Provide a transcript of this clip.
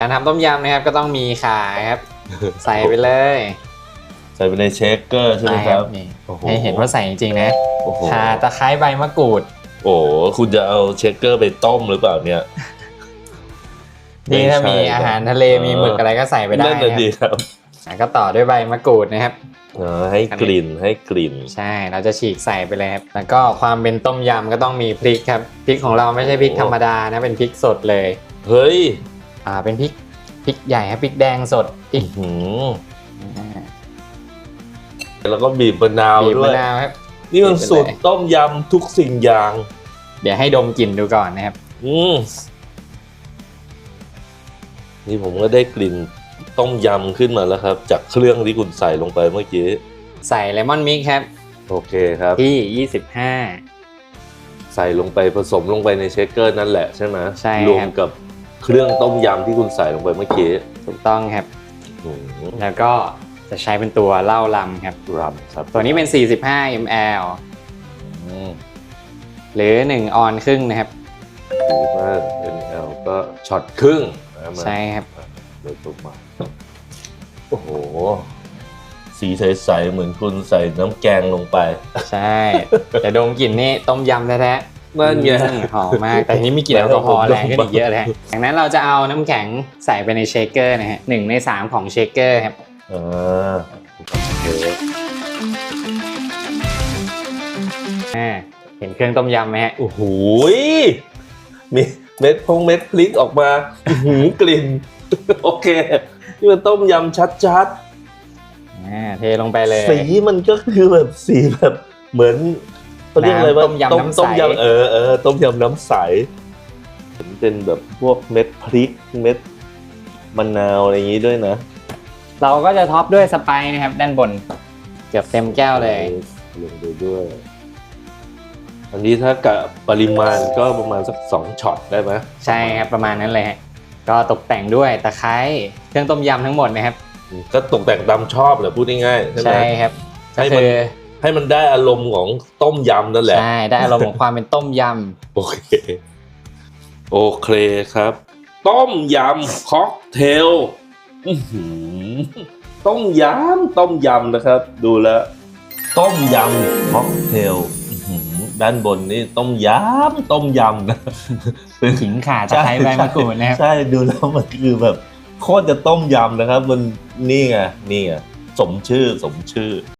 การทำต้มยำนะครับก็ต้องมีข่าครับ ใส่ไปเลยใส่ไปในเชคเกอร์ใช่ไหมครับนี่โอ้โหให้เห็นว่าใส่จริงๆนะโอ้โหข่าตะไคร้ใบมะกรูด โอ้โหคุณจะเอาเชคเกอร์ไปต้มหรือเปล่าเนี่ย นี่ถ้ามีไใช่อาหารทะเลมีหมึกอะไรก็ใส่ไปได้นั่นนะน่ะดีครับครับอะก็ต่อด้วยใบมะกรูดนะครับ เออให้กลิ่นให้กลิ่น ใช่เราจะฉีกใส่ไปเลยครับแล้วก็ความเป็นต้มยำก็ต้องมีพริกครับพริกของเราไม่ใช่พริกโอ้ ธรรมดานะเป็นพริกสดเลย เฮ้ย อ่าเป็นพริกพริกใหญ่ครับพริกแดงสดพริกหืมอ่าแล้วก็บีบมะนาวบีบด้วมะย นาวครับ นี่มันบีบไปเลยสูตรต้มยำทุกสิ่งอย่าง เดี๋ยวให้ดมกลิ่นดูก่อนนะครับ อืม นี่ผมก็ได้กลิ่นต้มยำขึ้นมาแล้วครับ จากเครื่องที่คุณใส่ลงไปเมื่อกี้ ใส่เลมอนมิกครับ โอเคครับ ที่ 25 ใส่ลงไปผสมลงไปในเชคเกอร์นั่นแหละใช่ไหมใช่ครับ รวมกับ เครื่องต้มยำที่คุณใส่ลงไปเมื่อกี้ถูกต้องครับ อืมแล้วก็จะใช้เป็นตัวเหล้าลำครับ รำครับตัวนี้เป็น 45 ml อืมหรือ 1 ออนครึ่งนะครับ ดีมาก NL ก็ช็อตครึ่งนะมา ใช่ครับ โดยตรงมาโอ้โห สีใส ๆ เหมือนคุณใส่น้ำแกงลงไป ใช่ แต่ดมกลิ่นนี่ต้มยำแท้ๆ นั่นไงอืมหอมมาก แต่ทีนี้มีกลิ่นแอลกอฮอล์แรงขึ้นอีกเยอะเลยฮะดังนั้นเราจะเอาน้ำแข็งใส่ไปในเชคเกอร์นะฮะหนึ่งในสามของเชคเกอร์ครับอ่าโอเคอ่าเห็นเครื่องต้มยำไหมฮะโอ้โหยมีเม็ดพงเม็ดพริกออกมาอื้อหือกลิ่น โอเคนี่มันต้มยำชัดอ่าเทลงไปเลยๆสีมันก็คือแบบสีแบบเหมือน เขาเรียกอะไรว่าน้ำต้มยำน้ำใสต้มยำเออเออต้มยำน้ำใสเห็นเป็นแบบพวกเม็ดพริกเม็ดมะนาวอะไรอย่างนี้ด้วยนะ เราก็จะท็อปด้วยสไปซ์นะครับ ด้านบน เกือบเต็มแก้วเลยลงไปด้วย อันนี้ถ้ากะปริมาณก็ประมาณสักสองช็อตได้ไหมใช่ครับประมาณนั้นเลยฮะก็ตกแต่งด้วยตะไคร้เครื่องต้มยำทั้งหมดนะครับ ก็ตกแต่งตามชอบแหละพูดง่ายๆใช่ไหมใช่ครับให้ก็มันคือ ให้มันได้อารมณ์ของต้มยำนั่นแหละใช่ได้อารมณ์ของความเป็นต้มยโอเคโอเคครับ ต้มยำค็อกเทลอื้อหือต้มยำต้มยำนะครับ ดูแล้ว ต้มยำค็อกเทลอื้อหือด้านบนนี่ต้มยำต้มยำนะเป็นำขิงข่าตะไคร้ใบมะกรูดนะครับใช่ดูแล้วมันคือแบบโคตรจะต้มยำนะครับ มันนี่ไงนี่ไงสมชื่อสมชื่อ